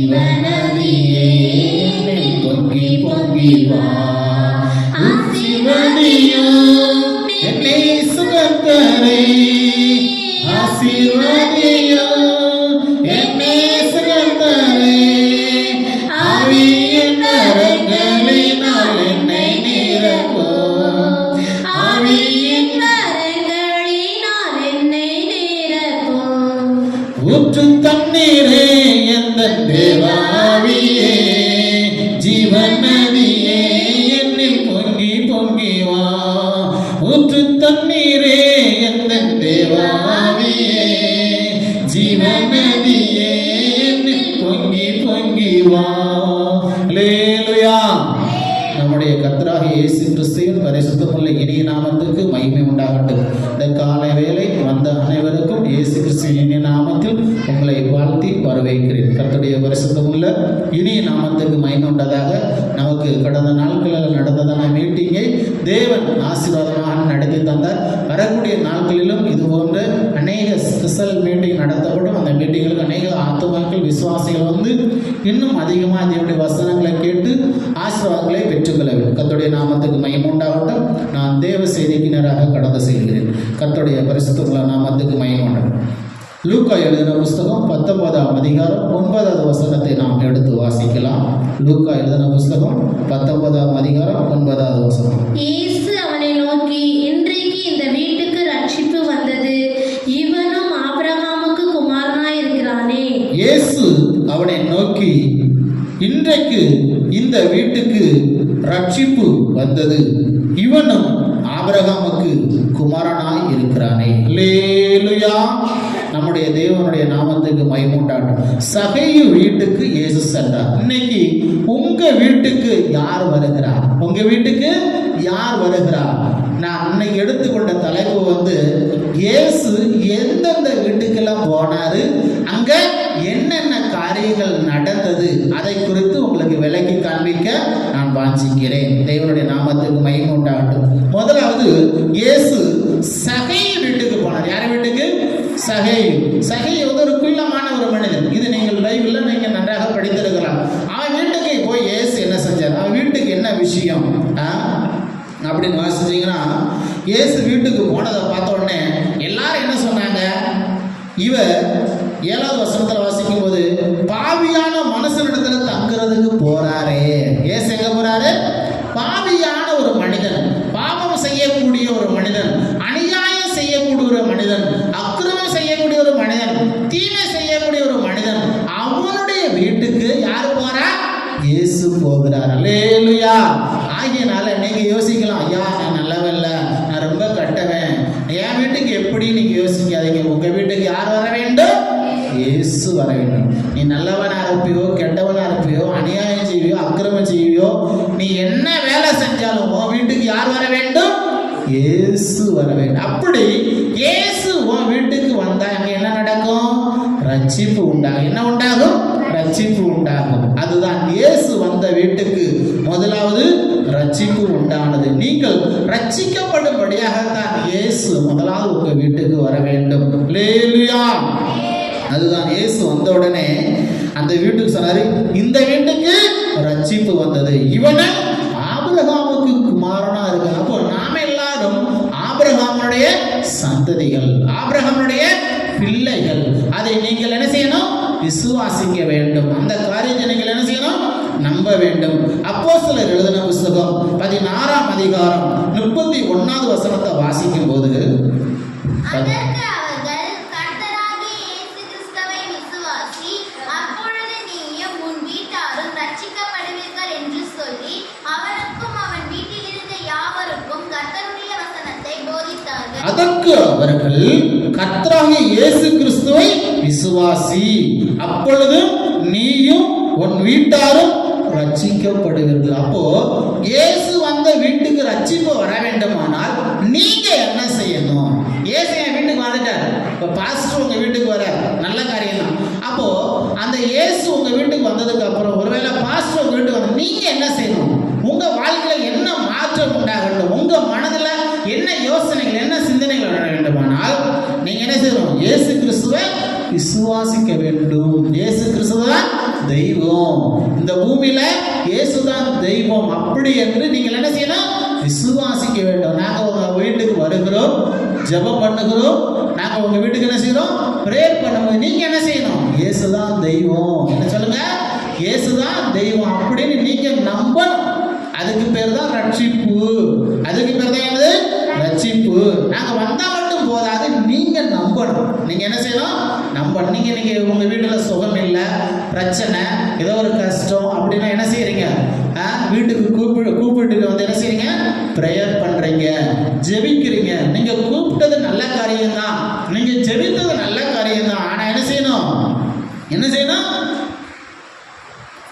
சிவனதியே பொங்கி பொங்கி வா என்னை சுகந்தரை ஆசிர்வதியும் பரிசுத்தமுள்ள இனிய நாமத்துக்கு மகிமை உண்டாகட்டும். இந்த காலை வேலை வந்த அனைவருக்கும் இயேசு கிறிஸ்துவின் இனிய நாமத்தில் உங்களை வாழ்த்தி வரவேற்கிறேன். கர்த்தருடைய பரிசுத்தமுள்ள இனிய நாமத்துக்கு மகிமை உண்டதாக நமக்கு கடந்த நாட்களில் நடந்ததான மீட்டிங்கை தேவன் ஆசீர்வாதமாக நடத்தி தந்தார். வரக்கூடிய நாட்களிலும் இது போன்ற அநேக ஸ்பெஷல் மீட்டிங் நடத்தப்படும். அந்த மீட்டிங்களுக்கு அநேக ஆத்துமாக்கள் விசுவாசிகள் வந்து இன்னும் அதிகமாக தேவனுடைய வசனங்களை கேட்டு ஆசீர்வாதங்களை பெற்றுக்கொள்ள வேண்டும். கர்த்தருடைய நாமத்துக்கு மையம் உண்டாகட்டும். நான் தேவ செய்திக்கினராக கடந்து செல்கிறேன். கத்துடைய பரிசுத்தமுள்ள நாமத்துக்கு மையம் உண்டாகட்டும். லூக்கா எழுதின புஸ்தகம் பத்தொன்பதாம் அதிகாரம் ஒன்பதாவது வசனத்தை நாம் எடுத்து வாசிக்கலாம். லூக்கா எழுதின புஸ்தகம் பத்தொன்பதாம் அதிகாரம் ஒன்பதாவது வசனம். இயேசு அவனை நோக்கி இன்றைக்கு இந்த வீட்டுக்கு ரட்சிப்பு வந்தது. இவனும் ஆபிரகாமுக்கு குமாரனாயிருக்கிறானே. இயேசு அவனை நோக்கி இன்றைக்கு இந்த வீட்டுக்கு ரட்சிப்பு வந்தது. இவனும் ஆபிரகாமுக்கு குமாரனாய் இருக்கிறானே லேலுயா நம்முடைய தேவனுடைய நாமத்துக்கு மைமூண்டாட்டும் சகையு வீட்டுக்கு இயேசு சென்றார். இன்னைக்கு உங்க வீட்டுக்கு யார் வருகிறார்? உங்க வீட்டுக்கு யார் வருகிறார்? நான் இன்னைக்கு எடுத்துக்கொண்ட தலைப்பு வந்து இயேசு எந்தெந்த வீட்டுக்கெல்லாம் போனாரு? அங்க என்னென்ன காரியங்கள் நடந்தது? அதை குறித்து உங்களுக்கு விலக்கி காண்பிக்க நான் வாஞ்சிக்கிறேன். தேவனுடைய நாமத்துக்கு மகிமை முதலாவது இயேசு சகை வீட்டுக்கு போனார். யார் சகை. சகை வந்து ஒரு குள்ளமான ஒரு மனிதன். இது நீங்கள் பைபிளில் நீங்கள் நன்றாக படித்திருக்கலாம். அவன் வீட்டுக்கு போய் ஏசு என்ன செஞ்சார்? அவன் வீட்டுக்கு என்ன விஷயம்? ஆ? அப்படின்னு வாசிச்சிங்கன்னா ஏசு வீட்டுக்கு போனதை பார்த்த உடனே எல்லாரும் என்ன சொன்னாங்க? இவர் ஏழாவது வசனத்தில் வாசிக்கும் போது பாவியான மனுஷனிடத்துல தங்குறதுக்கு போற ஏசு எங்க போறாரு பாவியான ஒரு மனிதன் பாவம் செய்யக்கூடிய ஒரு மனிதன் அநியாயம் செய்யக்கூடிய ஒரு மனிதன் அக்கிரமம் செய்யக்கூடிய ஒரு மனிதன் தீமை செய்யக்கூடிய ஒரு மனிதன் அவனுடைய வீட்டுக்கு யார் போறா இயேசு போகிறார் அல்லேலுயா ஆகியனால நீங்க யோசிக்கலாம் ஐயா நான் நல்லவன் இல்ல நான் ரொம்ப கட்டவன் என் வீட்டுக்கு எப்படி நீங்க யோசிக்காதீங்க உங்க வீட்டுக்கு யார் வர வேண்டும் வரையணும். வர வேண்டும் நீ நல்லவனாக இருப்பியோ கெட்டவனா இருப்பியோ அநியாயம் செய்வியோ அக்கிரமம் செய்வியோ நீ என்ன வேலை செஞ்சாலும் உன் வீட்டுக்கு யார் வர வேண்டும்? இயேசு வர வேண்டும். அப்படி இயேசு உன் வீட்டுக்கு வந்தா அங்கே என்ன நடக்கும்? ரட்சிப்பு உண்டாகும். என்ன உண்டாகும்? ரட்சிப்பு உண்டாகும். அதுதான் இயேசு வந்த வீட்டுக்கு முதலாவது ரட்சிப்பு உண்டானது. நீங்கள் ரட்சிக்கப்படும்படியாகத்தான் இயேசு முதலாவது உங்கள் வீட்டுக்கு வர வேண்டும். லேலுயா அதுதான் இயேசு வந்த உடனே அந்த வீட்டுக்கு சொன்னாரு இந்த வீட்டுக்கு ரட்சிப்பு வந்தது. இவனை ஆபிரகாமுக்கு குமாரனா இருக்கு அப்போ நாம எல்லாரும் ஆபிரகாமனுடைய சந்ததிகள் ஆபிரகாமனுடைய பிள்ளைகள். அதை நீங்கள் என்ன செய்யணும்? விசுவாசிக்க வேண்டும். அந்த காரியத்தை நீங்கள் என்ன செய்யணும்? நம்ப வேண்டும். அப்போ சிலர் எழுதின புஸ்தகம் பதினாறாம் அதிகாரம் முப்பத்தி ஒன்னாவது வசனத்தை வாசிக்கும் போது அதற்கு அவர்கள் கர்த்தராகிய இயேசு கிறிஸ்துவை விசுவாசி அப்பொழுது நீயும் உன் வீட்டாரும் ரட்சிக்கப்படுவீர்கள் என்று சொல்லி அவனுக்கும் அவன் வீட்டில் இருந்த யாவருக்கும் கர்த்தருடைய வசனத்தை போதித்தார்கள் அதற்கு அவர்கள் கர்த்தராகிய இயேசு கிறிஸ்துவை விசுவாசி. அப்பொழுது நீயும் உன் வீட்டாரும் ரட்சிக்கப்படுகிறது அப்போ இயேசு வந்த வீட்டுக்கு ரட்சிப்பு வர வேண்டுமானால் நீங்க என்ன செய்யணும்? இயேசு என் வீட்டுக்கு வந்துட்டார். இப்போ பாஸ்டர் உங்க வீட்டுக்கு வர நல்ல காரியம் தான் அப்போ அந்த இயேசு உங்க வீட்டுக்கு வந்ததுக்கு அப்புறம் ஒருவேளை பாஸ்டர் உங்க வீட்டுக்கு வர நீங்க என்ன செய்யணும்? உங்க வாழ்க்கையில என்ன மாற்றம் உண்டாக வேண்டும் உங்க மனதுல என்ன யோசனைகள் என்ன சிந்தனைகள் வர வேண்டுமானால் நீங்க என்ன செய்யணும் இயேசு கிறிஸ்துவை விசுவாசிக்க வேண்டும். இயேசு கிறிஸ்துதான் தெய்வம். இந்த பூமியில இயேசுதான் தெய்வம். அப்படி என்று நீங்கள் என்ன செய்யணும்? விசுவாசிக்க வேண்டும். நாங்கள் உங்க வீட்டுக்கு வருகிறோம் ஜெபம் பண்ணுகிறோம். நாங்கள் உங்க வீட்டுக்கு என்ன செய்கிறோம் பிரேயர் பண்ணும்போது நீங்க என்ன செய்யணும்? இயேசுதான் தெய்வம். என்ன சொல்லுங்க? இயேசுதான் தெய்வம். அப்படின்னு நீங்க நம்பணும். அதுக்கு பேர் தான் ரட்சிப்பு. அதுக்கு பேர் தான் என்னது? ரட்சிப்பு. நாங்கள் வந்தா மட்டும் போதாது நீங்க நம்பணும். நீங்க என்ன செய்யணும் நம்பணும். நீங்க நீங்க உங்க வீட்டுல சுகம் இல்லை பிரச்சனை ஏதோ ஒரு கஷ்டம் அப்படின்னா என்ன செய்யறீங்க? வீட்டுக்கு கூப்பிடு கூப்பிட்டு வந்து என்ன செய்யறீங்க? ப்ரேயர் பண்றீங்க. ஜெபிக்கிறீங்க. நீங்க கூப்பிட்டது நல்ல காரியம் தான் நீங்க ஜெபித்தது நல்ல காரியம் தான் ஆனா என்ன செய்யணும்? என்ன செய்யணும்?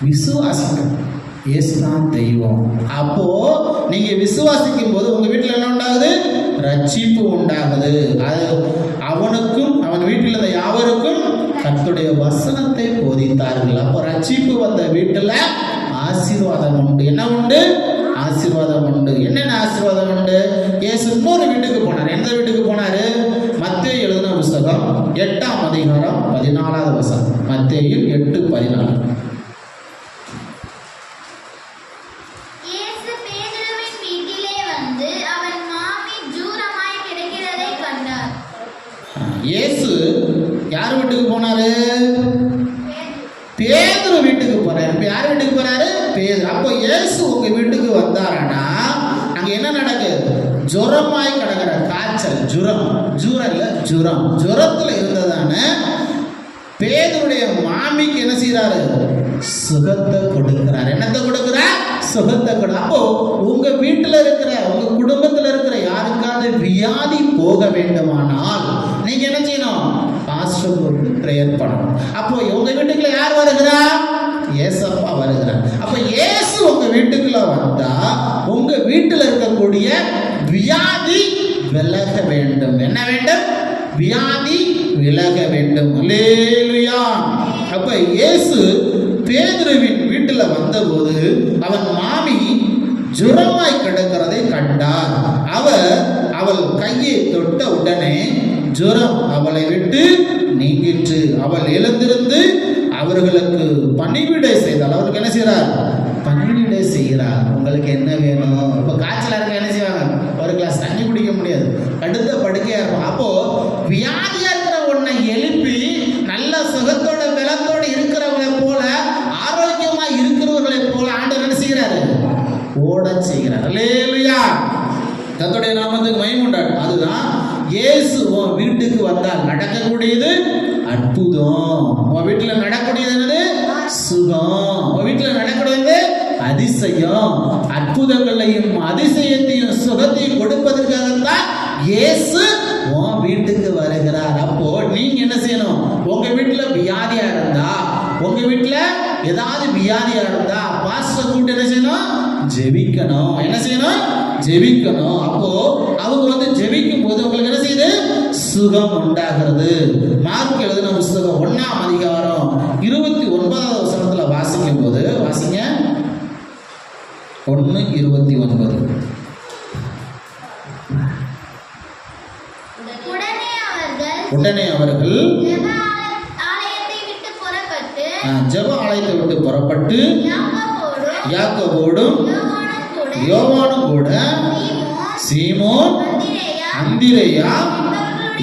விசுவாசிக்கணும். இயேசுதான் தெய்வம். அப்போ நீங்க விசுவாசிக்கும் போது உங்க வீட்டில் என்ன உண்டாகுது? ரட்சிப்பு உண்டாகுது. அது அவனுக்கும் அவன் வீட்டில் இருந்த யாவருக்கும் கத்துடைய வசனத்தை போதித்தார்கள். அப்போ ரட்சிப்பு வந்த வீட்டில் ஆசீர்வாதம் உண்டு. என்ன உண்டு? ஆசீர்வாதம் உண்டு. என்னென்ன ஆசீர்வாதம் உண்டு? இயேசு இன்னொரு வீட்டுக்கு போனார். எந்த வீட்டுக்கு போனாரு? மத்திய எழுதின புஸ்தகம் எட்டாம் அதிகாரம் பதினாலாவது வசனம். மத்தியில் எட்டு பதினாலு இயேசு பேதுருவின் வீட்டிலே வந்து அவன் மாமி ஜூரமாய் கிடக்கிறதை கண்டார் இயேசு யார் வீட்டுக்கு போனாரு பேதுரு வீட்டுக்கு போறாரு இப்ப யார் வீட்டுக்கு போறாரு பேதுரு அப்போ இயேசு உங்க வீட்டுக்கு வந்தாரனா அங்க என்ன நடக்குது ஜுரமாய் கிடக்கிற காய்ச்சல் ஜுரம். ஜூரம் ஜுரம். ஜுரத்துல இருந்ததான பேதருடைய மாமிக்கு என்ன செய்யறாரு சுகத்தை கொடுக்கிறார். என்னத்தை கொடுக்கிறார்? சுகத்தை கொடு. அப்போ உங்க வீட்டுல இருக்கிற உங்க குடும்பத்துல இருக்கிற யாருக்காவது வியாதி போக வேண்டுமானால் நீங்க என்ன செய்யணும்? பாஸ்டர் கொடுத்து ப்ரேயர் பண்ணணும். அப்போ உங்க வீட்டுக்குள்ள யார் வருகிறா? ஏசப்பா வருகிறார். அப்ப ஏசு உங்க வீட்டுக்குள்ள வந்தா உங்க வீட்டுல இருக்கக்கூடிய வியாதி விலக வேண்டும். என்ன வேண்டும்? வியாதி விலக வேண்டும். அப்ப இயேசு பேதுருவின் வீட்டில் வந்தபோது அவன் மாமி ஜுரமாய் கிடக்கிறதை கண்டார். அவர் அவள் கையை தொட்ட உடனே ஜுரம் அவளை விட்டு நீங்கிற்று. அவள் எழுந்திருந்து அவர்களுக்கு பணிவிடை செய்தால் அவருக்கு என்ன செய்கிறார்? பணிவிடை செய்கிறார். உங்களுக்கு என்ன வேணும்? இப்போ காய்ச்சலாக இருக்க என்ன செய்வாங்க? ஒரு கிளாஸ் தண்ணி குடிக்க முடியாது. கடுத்த படுக்கையா இருக்கும். அப்போ வியாதியா இருக்கிற ஒன்றை எழுப்பி நல்ல சுகத்தோட பலத்தோட இருக்கிறவங்களை போல ஆரோக்கியமா இருக்கிறவர்களை போல ஆண்டவர் என்ன செய்கிறாரு? ஓட செய்கிறார். அல்லேலூயா கர்த்தருடைய நாமத்துக்கு மயமுண்டாடு அதுதான் இயேசு உன் வீட்டுக்கு வந்தால் நடக்கக்கூடியது அற்புதம். உன் வீட்டில் நடக்கக்கூடியது என்னது? சுகம். உன் வீட்டில் நடக்கக்கூடியது அதிசயம். அற்புதங்களையும் அதிசயத்தையும் சுகத்தையும் கொடுப்பதற்காகத்தான் இயேசு உன் வீட்டுக்கு வருகிறார். அப்போ நீங்க என்ன செய்யணும்? உங்க வீட்டுல வியாதியா இருந்தா உங்க வீட்டுல ஏதாவது வியாதியா இருந்தா பாஸ்டர் கூட்டு என்ன செய்யணும்? ஜெபிக்கணும். என்ன செய்யணும்? ஜெபிக்கணும். அப்போ அவங்க வந்து ஜெபிக்கும் போது உங்களுக்கு என்ன செய்யுது? சுகம் உண்டாகிறது. மார்க் எழுதின புஸ்தகம் ஒன்னாம் அதிகாரம் இருபத்தி ஒன்பதாவது வசனத்துல வாசிக்கும் போது வாசிங்க ஒன்று இருபத்தி ஒன்பது. உடனே அவர்கள் உடனே அவர்கள் ஜெப ஆல- ஆலயத்தை விட்டு புறப்பட்டு யாக்கோபோடும் யோவானும் கூட சீமோன், அந்திரேயா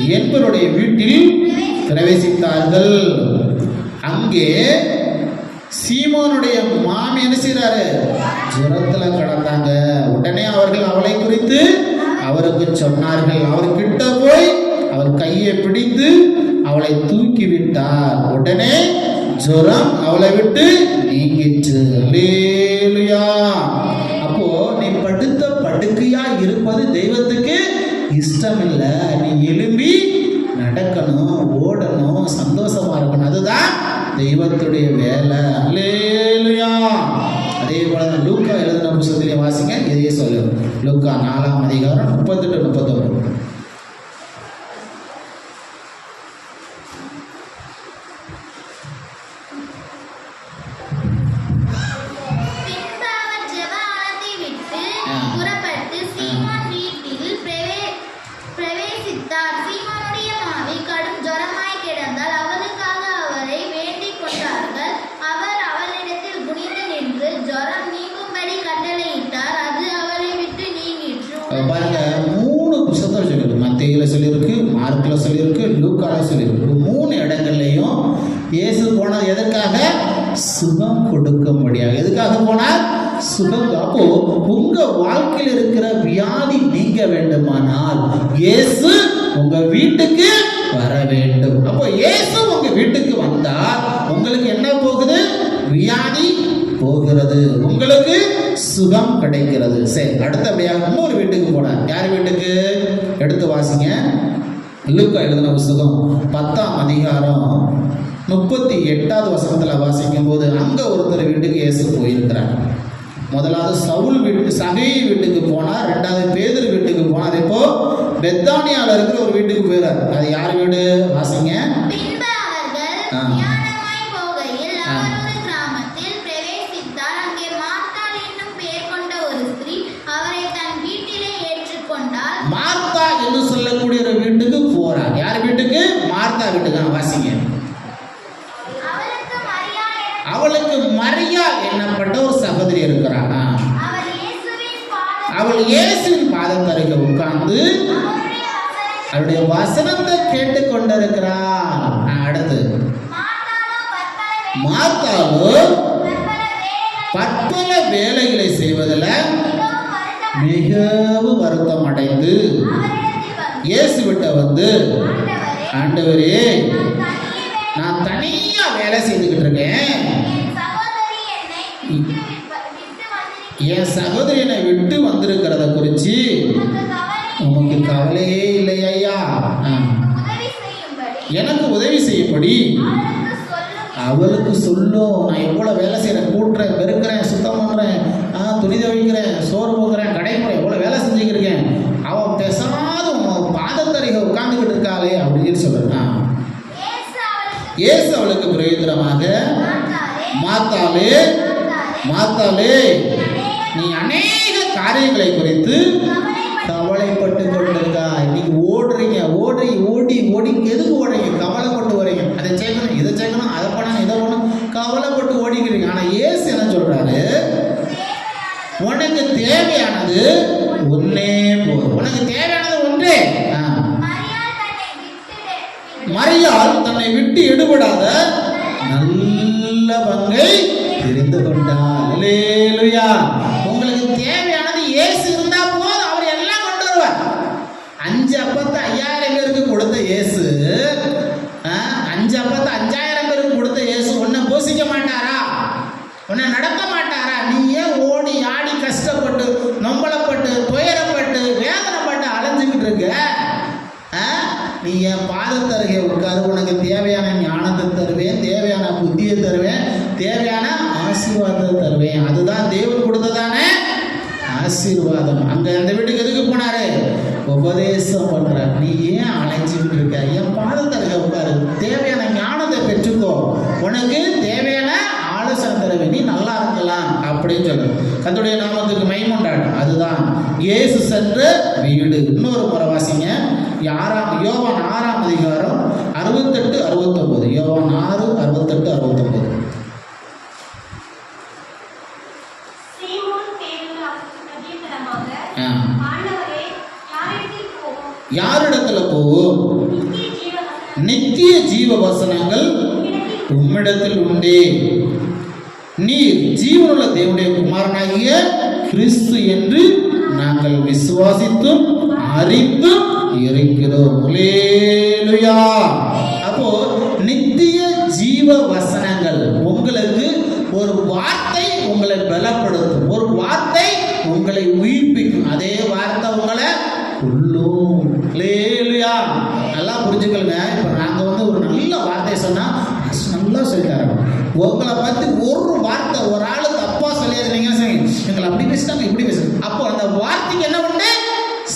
என்பவருடைய வீட்டில் பிரவேசித்தார்கள். அங்கே சீமோனுடைய மாமி என்ன செய்றாரு? ஜுரத்துல கடந்தாங்க. உடனே அவர்கள் அவளை குறித்து அவருக்கு சொன்னார்கள். அவர் கிட்ட போய் அவர் கையை பிடித்து அவளை தூக்கி விட்டார். உடனே ஜுரம் அவளை விட்டு நீங்கிற்று. அப்போ நீ படுத்த படுக்கையா இருப்பது தெய்வத்துக்கு இஷ்டம் இல்லை நீ எழும்பி நடக்கணும் ஓடணும் சந்தோஷமா இருக்கணும். அதுதான் தெய்வத்துடைய வேலை. அல்லே அதே போல தான் லூக்கா எழுதின புத்தகத்திலே சொல்லு. லூக்கா நாலாம் அதிகாரம் முப்பத்தெட்டு முப்பத்தொன்று கொடுக்கும்படியாக எதுக்காக போனால்? சுகம். அப்போ உங்க வாழ்க்கையில் இருக்கிற வியாதி நீங்க வேண்டுமானால் இயேசு உங்க வீட்டுக்கு வர வேண்டும். அப்போ இயேசு உங்க வீட்டுக்கு வந்தால் உங்களுக்கு என்ன போகுது? வியாதி போகிறது. உங்களுக்கு சுகம் கிடைக்கிறது. சரி அடுத்தபடியாக இன்னொரு வீட்டுக்கு போனார் யார் வீட்டுக்கு? எடுத்து வாசிங்க. லூக்கா எழுதின புஸ்தகம் பத்தாம் அதிகாரம் முப்பத்தி எட்டாவது வசனத்தில் வாசிக்கும் போது அங்கே ஒருத்தர் வீட்டுக்கு இயேசு போயிருக்கிறார். முதலாவது சவுல் வீட்டு சகை வீட்டுக்கு போனார். ரெண்டாவது பேதர் வீட்டுக்கு போனார். இப்போ பெத்தானியால இருக்கிற ஒரு வீட்டுக்கு போயிறார். அது யார் வீடு? வாசிங்க. மார்த்தா என்று சொல்லக்கூடிய ஒரு வீட்டுக்கு போறார். யார் வீட்டுக்கு? மார்த்தா வீட்டுக்கு வாசிங்க அவளுக்கு மரியா என- அவளுக்கு மரியா என்னப்பட்ட ஒரு சகோதரி இருக்கிறார் ஆ. அவள் இயேசுவின் அவள் இயேசுவின் பாதத்தருகே உட்கார்ந்து அவருடைய வசனத்தை கேட்டு கொண்டிருக்கிறார் அடுத்து. மாத்தாவோ பற்பல வேலைகளை செய்வதில் மிகவும் வருத்தம் அடைந்து இயேசு விட்ட இயேசுவிட்ட வந்து ஆண்டவரே நான் தனியாக வேலை தனியா வேலை செய்துக்கிட்டு இருக்கேன். என் சகோதரி என்னை விட்டு வந்திருக்கிறத குறித்து உனக்கு உமக்கு கவலையே இல்லை ஐயா. எனக்கு உதவி செய்யும்படி அவளுக்கு சொல்லும். நான் எவ்வளோ வேலை செய்கிறேன் கூட்டுறேன் பெருக்கிறேன் சுத்தம் பண்ணுறேன் ஆ துணி துவைக்கிறேன் சோறு போக்குறேன் கடை போகிறேன் எவ்வளோ வேலை செஞ்சுக்கிட்டு இருக்கேன் அவன் பேசாத பாதத்தருகே உட்காந்துக்கிட்டு இருக்காளே அப்படின்னு சொல்லுறான் இயேசு அவளுக்கு பிரயோஜனமாக மாத்தாளே. மாத்தாலே மாத்தாளே. நீ அநேக காரியங்களை குறித்து கவலைப்பட்டு கவலைப்பட்டு கொண்டிருக்கா இன்னைக்கு ஓடுறீங்க ஓடி ஓடி ஓடி எதுக்கு ஓடுறீங்க? கவலைப்பட்டு வரீங்க. அதை சேர்க்கணும் இதை சேர்க்கணும் அதை பண்ணணும் இதை பண்ணணும். கவலைப்பட்டு ஓடிக்கிறீங்க. ஆனால் இயேசு என்ன சொல்றாரு? தேவையானது உனக்கு தேவையானது ஒன்னே போதும். உனக்கு தேவையானது ஒன்றே. மரியாள் தன்னை விட்டு எடுபடாத நல்ல பங்கை தெரிந்து கொண்டார் அல்லேலூயா உங்களுக்கு தேவையானது இயேசு இருந்தா போதும் அவர் எல்லாம் கொண்டு வருவார் அஞ்சு அப்பத்தை ஐயாயிரம் பேருக்கு கொடுத்த இயேசு ஆ, அஞ்சு அப்பத்தை அஞ்சாயிரம் பேருக்கு கொடுத்த இயேசு உன்னை போஷிக்க மாட்டாரா உன்னை நடக்க மாட்டாரா நீ ஏன் ஓடி ஆடி கஷ்டப்பட்டு நொம்பலப்பட்டு துயரப்பட்டு வேதனைப்பட்டு அலைஞ்சுக்கிட்டு இருக்க ஆ? நீ என் பாதத்தருகே உட்காரு உனக்கு தேவையான ஞானத்தை தருவேன் தேவையான புத்தியை தருவேன் தேவையான ஆசீர்வாதத்தை தருவேன் அதுதான் தேவன் கொடுத்ததானே ஆசீர்வாதம் அங்க அந்த வீட்டுக்கு எதுக்கு போனாரு உபதேசம் பண்றார் நீ ஏன் அலைஞ்சுக்கிட்டு இருக்க என் பாதத்தருகே உட்காரு தேவையான ஞானத்தை பெற்றுக்கோ உனக்கு தேவையான ஆலோசனை தருவேன் நீ நல்லா இருக்கலாம் அப்படின்னு சொல்லு கத்துடைய நாமத்துக்கு மைமண்டாட்டம் அதுதான் இயேசு சென்ற வீடு இன்னொரு முறை வாசிங்க ஆறாம் யோவான் ஆறாம் அதிகாரம் அறுபத்தெட்டு யோவான் ஆறு அறுபத்தெட்டு. ஆண்டவரே யாரிடத்தில் போவோம்? நித்திய ஜீவ வசனம் நித்திய ஜீவ வசனங்கள் உம்மிடத்தில் உண்டே. நீர் ஜீவனுள்ள தேவனுடைய குமாரனாகிய கிறிஸ்து என்று நாங்கள் விசுவாசித்தும் அறிந்தும் இருக்கிறோம். ஒரு வார்த்தை உங்களை பலப்படுத்தும். ஒரு வார்த்தை உங்களை உயிர்ப்பிக்கும். அதே வார்த்தை உங்களை கொல்லும். அல்லேலூயா. நல்லா புரிஞ்சுக்கலுங்க இப்போ நாங்கள் வந்து ஒரு நல்ல வார்த்தை சொன்னால் நல்லா சொல்லித்தரோம் உங்களை பற்றி ஒரு வார்த்தை ஒரு ஆள் தப்பாக சொல்லியிருந்தீங்கன்னு சரி எங்களை அப்படி பேசிட்டாங்க இப்படி பேசுறாங்க. அப்போ அந்த வார்த்தைக்கு என்ன உண்டு?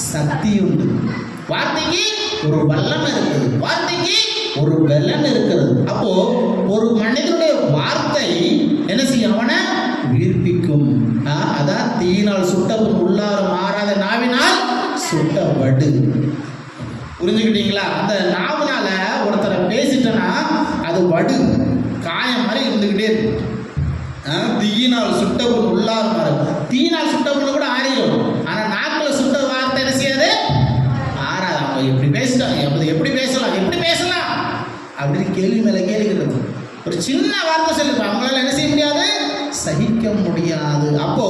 சக்தி உண்டு. வார்த்தைக்கு ஒரு வல்லமை இருக்குது. வார்த்தைக்கு ஒரு பலன் இருக்கிறது அப்போ ஒரு மனிதனுடைய வார்த்தை என்ன செய்யும் அவனை உயிர்ப்பிக்கும் ஆ, அதான் தீயினால் சுட்டப்பும் உள்ளார மாறாத நாவினால் சுட்ட வடு புரிஞ்சுக்கிட்டீங்களா? அந்த நாவனால ஒருத்தரை பேசிட்டேன்னா அது வடு காயம் மாதிரி இருந்துக்கிட்டே இருக்கு தீயினால் தீயினால் பொண்ணு உள்ளார் மாறும் தீயினால் சுட்டப்புண் கூட ஆறிடும். ஆனால் நாக்கில் சுட்ட வார்த்தை என்ன செய்யாது? ஆறாது. அப்போ எப்படி பேசிட்டான் எப்படி பேசலாம்? எப்படி பேசலாம்? அப்படின்னு கேள்வி மேலே கேள்விக்கிறது. ஒரு சின்ன வார்த்தை சொல்லிருப்பாங்க அவங்களால என்ன செய்ய முடியாது? சகிக்க முடியாது. அப்போ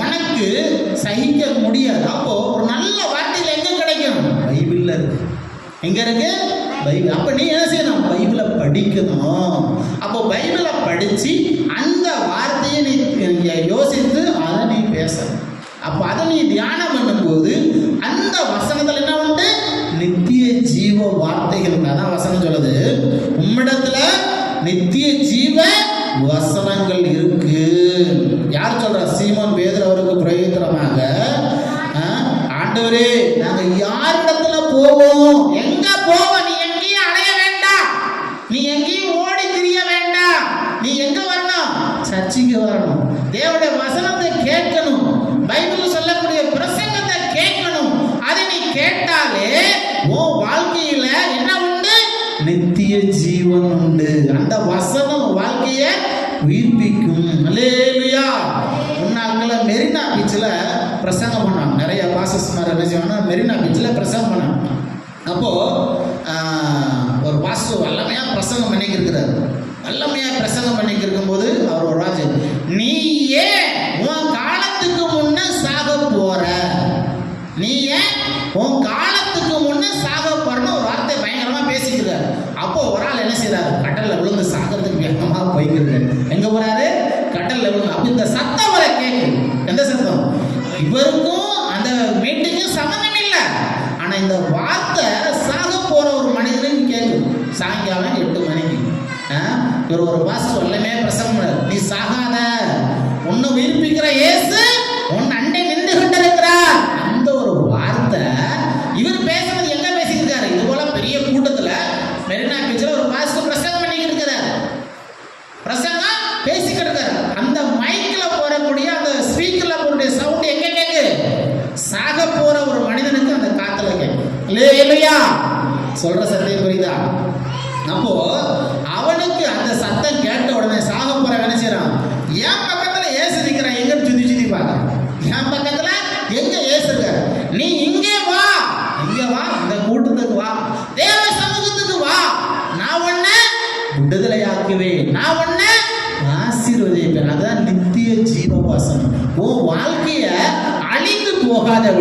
உனக்கு சகிக்க முடியாது. அப்போ ஒரு நல்ல வார்த்தைகள் எங்க கிடைக்கும் பைபிள்ல இருக்கு எங்க இருக்கு? பைபிள். அப்ப நீ என்ன செய்யணும்? பைபிளை படிக்கணும். அப்போ பைபிளை படிச்சு அந்த வார்த்தையை நீ யோசித்து அதை நீ பேசணும். அப்போ அதை நீ தியானம் பண்ணும்போது அந்த வசனத்தில் என்ன உண்டு? நித்திய ஜீவ வார்த்தைகள். அதான் வசனம் சொல்லுது. உம்மிடத்துல நித்திய ஜீவ வசனங்கள் இருக்கு. யார் சொல்றா? சீமான் பேதர் அவருக்கு பிரயோஜனமாக. ஆண்டவரே நாங்கள் யாரிடத்துல போவோம்? உயிர்ப்பிக்கும் அல்லேலூயா முன்னாட்கள மெரினா பீச்சில் பிரசங்கம் பண்ணாங்க. நிறைய பாசஸ் மாதிரி என்ன செய்வாங்கன்னா மெரினா பீச்சில் பிரசங்கம் பண்ணாங்க. அப்போது ஒரு பாசு வல்லமையாக பிரசங்கம் பண்ணிக்கு வல்லமையாக பிரசங்கம் பண்ணிக்கு இருக்கும்போது அவர் ஒரு ராஜு நீ ஏன் உன் காலத்துக்கு முன்னே சாக போற? நீ ஏன் உன் காலத்துக்கு முன்னே சாக போறன்னு ஒரு வார்த்தை பயங்கரமாக பேசிக்கிறார் அப்போ ஒரு ஆள் என்ன செய்தார் கடல்ல விழுந்து சாக வேகமா போய்க்கிறது எங்க போறாரு கடல்ல இந்த சத்தம் வர கேட்கும் எந்த சத்தம்? இவருக்கும் அந்த வீட்டுக்கும் சம்மந்தம் இல்லை. ஆனா இந்த வார்த்தை சாக போற ஒரு மனிதனுக்கு கேட்கும் சாயங்காலம் எட்டு மணிக்கு. இவர் ஒரு பாஸ் சொல்லமே பிரசங்கம் நீ சாகாத. உன்னை உயிர்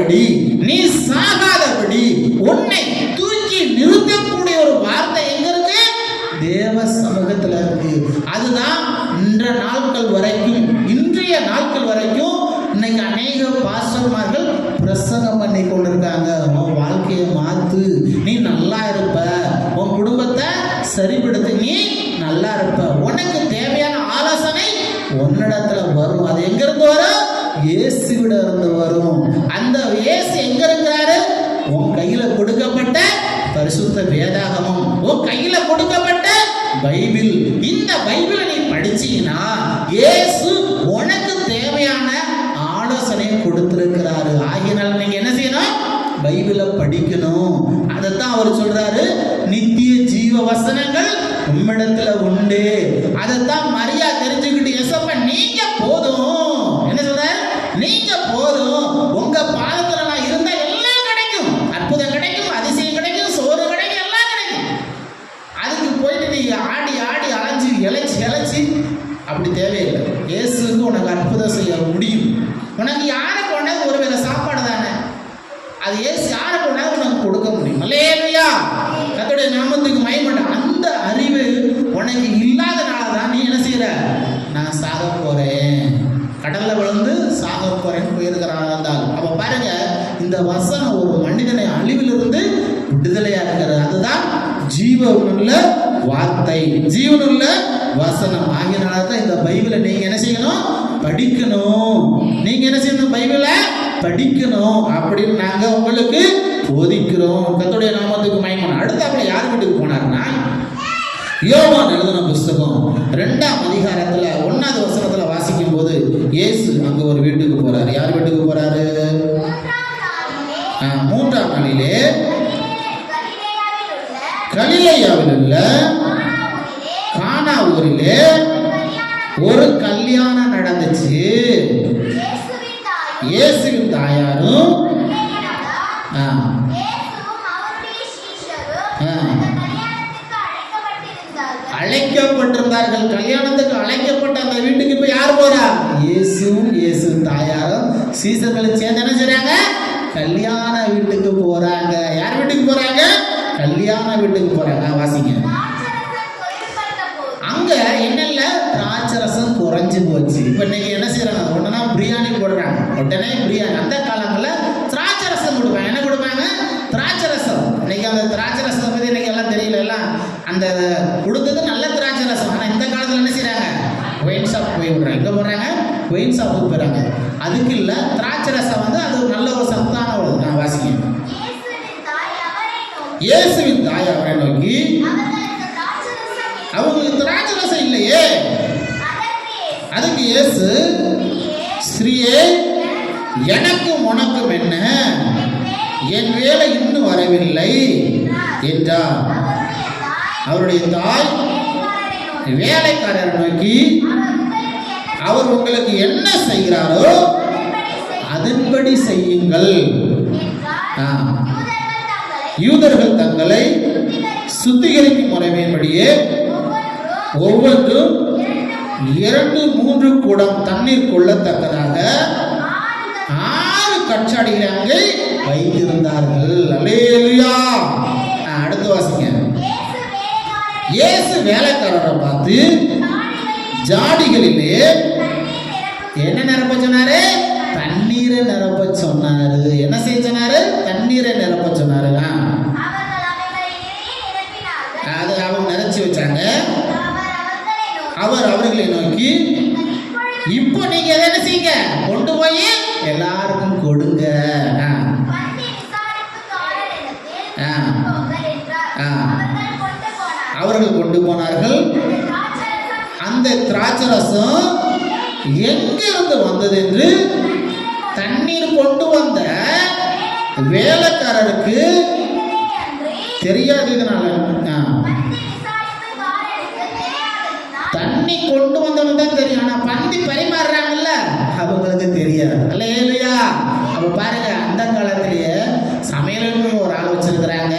சாகாதபடி நீ சாகாதபடி உன்னை தூக்கி நிறுத்தக்கூடிய ஒரு வார்த்தை எங்க இருக்கு? தேவ சமூகத்துல இருக்கு. அதுதான் இன்ற நாட்கள் வரைக்கும் இன்றைய நாட்கள் வரைக்கும் இன்னைக்கு அநேக பாஸ்டர்மார்கள் பிரசங்கம் பண்ணி கொண்டிருக்காங்க. உன் வாழ்க்கையை மாத்து நீ நல்லா இருப்ப. உன் குடும்பத்தை சரிப்படுத்தி நீ நல்லா இருப்ப. உனக்கு தேவையான ஆலோசனை உன்னிடத்துல வரும். அது எங்க இருந்து வரும்? இயேசுவிட இருந்து வரும். அந்த இயேசு எங்க இருக்கிறாரு உன் கையில கொடுக்கப்பட்ட பரிசுத்த வேதாகமம். உன் கையில கொடுக்கப்பட்ட பைபிள். இந்த பைபிளை நீ படிச்சீங்கன்னா இயேசு உனக்கு தேவையான ஆலோசனை கொடுத்திருக்கிறாரு. ஆகியனால நீங்க என்ன செய்யணும்? பைபிளை படிக்கணும். அதைத்தான் அவர் சொல்றாரு. நித்திய ஜீவ வசனங்கள் உம்மிடத்துல உண்டு. அதைத்தான் மரியா தெரிஞ்சுக்கிட்டு எசப்ப நீங்க போதும். நீங்க போதும் உங்க பால் நான் இருந்தா எல்லாம் கிடைக்கும் அற்புதம் கிடைக்கும் அதிசயம் கிடைக்கும் சோறு கிடைக்கும் எல்லாம் கிடைக்கும் அதுக்கு போயிட்டு நீ ஆடி ஆடி அலைஞ்சு இழைச்சி இழைச்சி அப்படி தேவையில்லை இயேசுக்கு உனக்கு அற்புதம் செய்ய முடியும் உனக்கு யாரை கொண்டாது ஒருவேளை சாப்பாடு தானே அது இயேசு யாரை கொண்டாது உனக்கு கொடுக்க முடியும் அல்லேலூயா கர்த்தருடைய நாமத்துக்கு மயமட்ட அந்த அறிவு உனக்கு இல்லாதனால தான் நீ என்ன செய்யற நான் சாக போறேன் கடல்ல விழுந்து சாக போறேன்னு போயிருக்கிறான் இருந்தால் அப்ப பாருங்க இந்த வசனம் ஒரு மனிதனை அழிவிலிருந்து விடுதலையா இருக்கிறது அதுதான் ஜீவனுள்ள வார்த்தை. ஜீவனுள்ள வசனம். ஆகியனால தான் இந்த பைபிளை நீங்க என்ன செய்யணும்? படிக்கணும். நீங்க என்ன செய்யணும் பைபிளை? படிக்கணும். அப்படின்னு நாங்க உங்களுக்கு போதிக்கிறோம். கர்த்தருடைய நாமத்துக்கு மயமான அடுத்தாப்புல யார் வீட்டுக்கு போனாருன்னா? யோவான் எழுதின புஸ்தகம். ரெண்டாம் அதிகாரத்துல ஒன்னாவது வசனத்துல வாசிக்கும் போது இயேசு அங்க ஒரு வீட்டுக்கு போறாரு. யார் வீட்டுக்கு போறாரு? மூன்றாம் நாளிலே கலிலேயாவில் கானா ஊரில் ஒரு கல்யாணம் நடந்துச்சு. இயேசுவின் தாயாரும் அழைக்கப்பட்டிருந்தார்கள். கல்யாணத்துக்கு அழைக்கப்பட்ட அந்த வீட்டுக்கு இப்ப யார் போறா? இயேசுவும் இயேசு தாயாரும் சீசர்களை சேர்ந்து என்ன செய்றாங்க? கல்யாண வீட்டுக்கு போறாங்க. யார் வீட்டுக்கு போறாங்க? கல்யாண வீட்டுக்கு போறாங்க. வாசிங்க குறைஞ்சு போச்சு. இப்ப இன்னைக்கு என்ன செய்யறாங்க? உடனே பிரியாணி போடுறாங்க. உடனே பிரியாணி. அந்த காலங்கள்ல திராட்சரசம் கொடுப்பாங்க. என்ன கொடுப்பாங்க? திராட்சரசம் இன்னைக்கு அந்த திராட்சரசத்தை பத்தி இன்னைக்கு எல்லாம் தெரியல. எல்லாம் அந்த கொடுத்தது நல்ல திராட்சரசம் ஆனா இந்த காலத்துல என்ன செய்றாங்க? ஒயின் ஷாப் போய் விடுறாங்க. எங்க போடுறாங்க? ஒயின் ஷாப்புக்கு போறாங்க அதுக்கு இல்ல திராட்சரசம் வந்து அது நல்ல ஒரு சத்தான ஒரு நான் வாசிக்கிறேன். இயேசுவின் தாய் அவரை நோக்கி. அவங்களுக்கு திராட்சரசம் இல்லையே. அதற்கு இயேசு, அதுக்கு இயேசு ஸ்ரீயே எனக்கும் உனக்கும் என்ன? என் வேலை இன்னும் வரவில்லை என்றார். அவருடைய தாய் வேலைக்காரர் நோக்கி, அவர் உங்களுக்கு என்ன செய்கிறாரோ அதன்படி செய்யுங்கள். யூதர்கள் தங்களை சுத்திகரிக்கும் முறைமையின்படியே ஒவ்வொன்றும் இரண்டு மூன்று குடம் தண்ணீர் கொள்ளத்தக்கதாக ஆறு கச்சாடிகளை அங்கே வைத்திருந்தார்கள். அல்லேலூயா. ஆ, அடுத்து வாசிங்க. இயேசு வேலைக்காரரை பார்த்து ஜாடிகளிலே என்ன நிரப்ப சொன்னாரு? தண்ணீரை நிரப்ப சொன்னாரு. என்ன செய்ய சொன்னாரு? தண்ணீரை நிரப்ப சொன்னாரு. அது அவங்க நிறைச்சி வச்சாங்க. அவர் அவர்களை நோக்கி, இப்போ நீங்க எதை என்ன செய்யுங்க கொண்டு போய் எல்லாருக்கும் கொடுங்க. அவர்கள் கொண்டு போனார்கள். அந்த திராட்சரசம் ரசம் எங்கிருந்து வந்தது என்று தண்ணீர் கொண்டு வந்த வேலைக்காரருக்கு தெரியாது தெரியாததுனால ஆ. பந்தி விசாரிப்புக்காரரிடத்தில் தெரியாததினால் தண்ணி கொண்டு வந்தவங்க தான் தெரியும். ஆனா பந்தி பரிமாறுறாங்கல்ல? அவங்களுக்கு தெரியாது. அல்ல இல்லையா அப்ப பாருங்க அந்த காலத்திலேயே சமையலுக்கு ஒரு ஆள் வச்சிருக்கிறாங்க.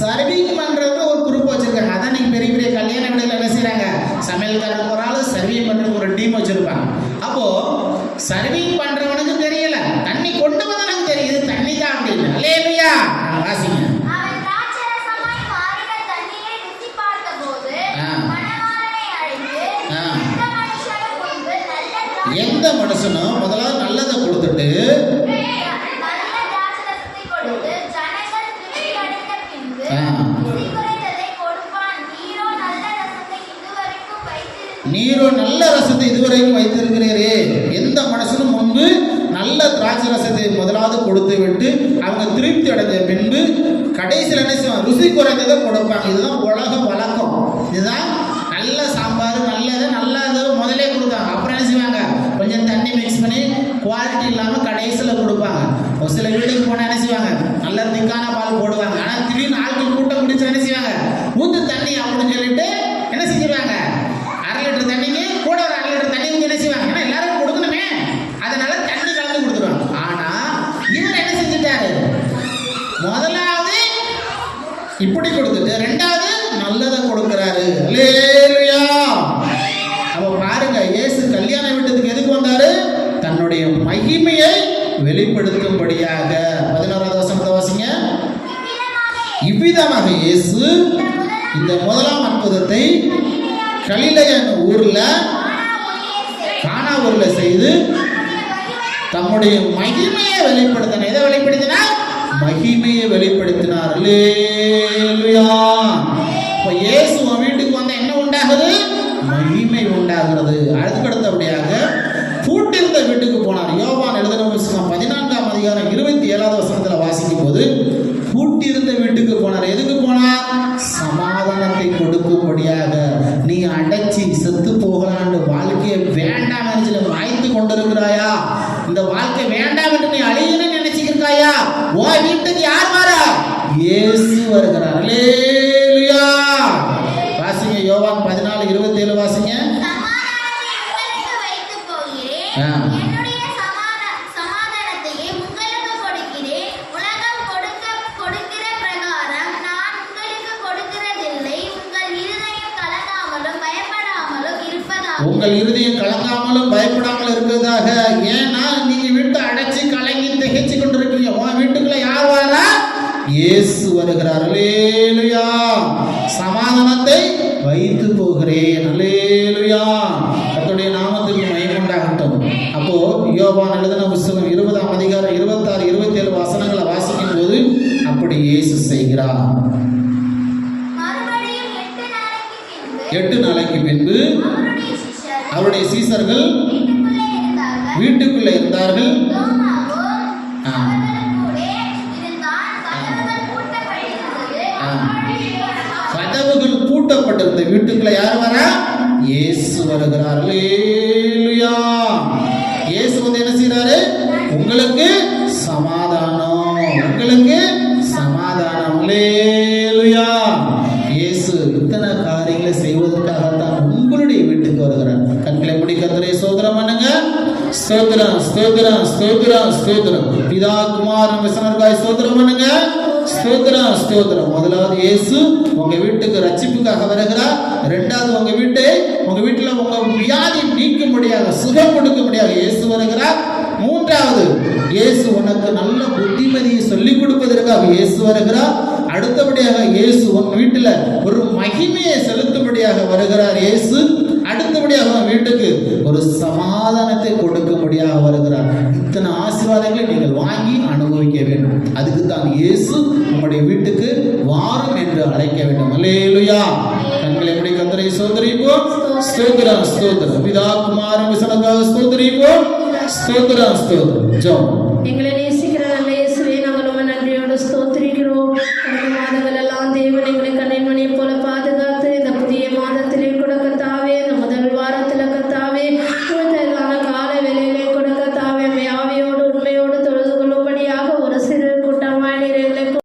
சர்விங் பண்றது ஒரு குரூப் வச்சிருக்காங்க. அதான் நீங்க பெரிய பெரிய கல்யாண வீடுகள் என்ன செய்றாங்க? சமையல்காரனுக்கு ஒரு ஆள் சர்விங் பண்றதுக்கு ஒரு டீம் வச்சிருப்பாங்க. அப்போ சர்விங் பண்றவனுக்கு தெரியல தண்ணி கொண்டு வந்தவனுக்கு தெரியுது தண்ணி தான் அப்படின்னு அல்ல இல்லையா வாசிங்க அவன் திராட்சரசமாய் மாறின தண்ணீரை ருசி பார்த்தபோது ஆ. மணவாளனை அழைத்து, ஆ. "இந்த மனுஷனுக்கு முன்பு நல்ல திராட்சை- எந்த மனுஷனும் முதல்ல நல்லதை கொடுத்துட்டு நல்ல திராட்சரசத்தை கொடுத்து ஜனங்கள் திருப்தி அடைந்த பின்பு ஆ. ருசி குறைந்ததை கொடுப்பான். நீரோ நல்ல ரசத்தை இதுவரைக்கும் நீரோ நல்ல ரசத்தை வைத்திருக்கிறீரே. எந்த மனசிலும் முன்பு நல்ல திராட்சை ரசத்தை முதலாவது கொடுத்து விட்டு அவங்க திருப்தி அடைஞ்ச பின்பு கடைசியில் என்ன செய்வாங்க? ருசி குறைந்ததை கொடுப்பாங்க. இதுதான் உலக வழக்கம். இதுதான் நல்ல சாம்பார் நல்லது நல்லது முதலே கொடுப்பாங்க அப்புறம் என்ன செய்வாங்க? கொஞ்சம் தண்ணி மிக்ஸ் பண்ணி குவாலிட்டி இல்லாமல் கடைசியில் கொடுப்பாங்க. ஒரு சில வீட்டுக்கு போனால் என்ன செய்வாங்க. நல்ல திக்கான பால் போடுவாங்க. ஆனால் திடீர்னு ஆட்கள் கூட்டம் பிடிச்சா என்ன செய்வாங்க? ஊத்து தண்ணி அப்படின்னு சொல்லிட்டு என்ன செஞ்சிருவாங்க? அரை லிட்டர் தண்ணிக்கு கூட ஒரு அரை லிட்டர் தண்ணி என்ன செய்வாங்க? ஏன்னா எல்லாரும் கொடுக்கணுமே. அதனால தண்ணி கலந்து கொடுத்துருவாங்க. ஆனா இவர் என்ன செஞ்சுட்டாரு? முதலாவது இப்படி கொடுத்து இவ்விதமாக இயேசு இந்த முதலாம் அற்புதத்தை கலிலைய ஊர்ல கானா ஊர்ல செய்து தம்முடைய மகிமையை வெளிப்படுத்தினார் எதை வெளிப்படுத்தினார் மகிமையை வெளிப்படுத்தினார். அல்லேலூயா இப்ப இயேசு வீட்டுக்கு வந்த என்ன உண்டாகுது? மகிமை உண்டாகிறது. அதுக்கு அடுத்தபடியாக பூட்டிருந்த வீட்டுக்கு போனார் யோவான் எழுதின புஸ்தகம் பதினான்காம் அதிகாரம் இருபத்தி ஏழாவது வசனத்துல வாசிக்கும் போது பூட்டியிருந்த வீட்டுக்கு போனார் எதுக்கு போனார் சமாதானத்தை கொடுக்கும்படியாக நீ அடைச்சி செத்து போகலான்னு வாழ்க்கையை வேண்டாம் என்று வாய்த்து கொண்டிருக்கிறாயா இந்த வாழ்க்கை வேண்டாம் என்று நீ அழியணும்னு நினைச்சிருக்காயா உன் வீட்டுக்கு யார் வரா இயேசு வருகிறார். அல்லேலூயா. வாசிங்க யோவான் பதினாலு இருபத்தி ஏழு வாசிங்க. சமாதானத்தை உங்களுக்கு வைத்துப் போகிறேன். ஆ. இயேசு வருகிறார் அல்லேலுயா சமாதானத்தை வைத்து போகிறேன் அல்லேலுயா கர்த்தருடைய நாமத்துக்கு மயமுண்டாகட்டும் அப்போ யோவான் எழுதின புஸ்தகம் இருபதாம் அதிகாரம் இருபத்தாறு இருபத்தி ஏழு வசனங்களை வாசிக்கும் போது அப்படி இயேசு செய்கிறார். எட்டு நாளைக்கு பின்பு அவருடைய சீசர்கள் வீட்டுக்குள்ளே இருந்தார்கள். ஆ. பூட்டப்பட்டிருந்த வீட்டுக்குள்ள யார் வரா? இயேசு வருகிறார். இயேசு வந்து என்ன செய்யறாரு உங்களுக்கு சமாதானம் உங்களுக்கு சமாதானம். இயேசு இத்தனை காரியங்களை செய்வதற்காகத்தான் உங்களுடைய வீட்டுக்கு வருகிறார். கண்களை முடி கத்தரை சோதரம் பண்ணுங்க. ஸ்தோத்திரம் ஸ்தோத்திரம் ஸ்தோத்திரம் ஸ்தோத்திரம். பிதா குமார் விசனர்காய் ஸ்தோத்திரம் பண்ணுங்க. ஸ்தோத்திரம் ஸ்தோத்திரம். முதலாவது இயேசு உங்க வீட்டுக்கு ரட்சிப்புக்காக வருகிறார். ரெண்டாவது உங்க வீட்டை உங்க வீட்டுல உங்க வியாதி நீக்கும்படியாக சுகம் கொடுக்கும்படியாக இயேசு வருகிறார். மூன்றாவது இயேசு உனக்கு நல்ல புத்திமதியை சொல்லிக் கொடுப்பதற்காக இயேசு வருகிறார். அடுத்தபடியாக இயேசு உன் வீட்டுல ஒரு மகிமையை செலுத்தும்படியாக வருகிறார் இயேசு. அடுத்தபடியாக உன் வீட்டுக்கு ஒரு சமாதானத்தை கொடுக்கும்படியாக வருகிறார். இத்தனை ஆசீர்வாதங்களை நீங்கள் வாங்கி அனுபவிக்க வேண்டும். அதுக்கு தான் இயேசு நம்முடைய வீட்டுக்கு வாரம் என்று அழைக்க வேண்டும். அல்லேலுயா. கண்களை எப்படி கத்தரை சோதரிப்போம் ஸ்தோத்திரம் ஸ்தோத்திரம். பிதா குமாரம் விசனதா ஸ்தோதரிப்போம் ஸ்தோத்திரம் ஸ்தோத்திரம். ஜோம்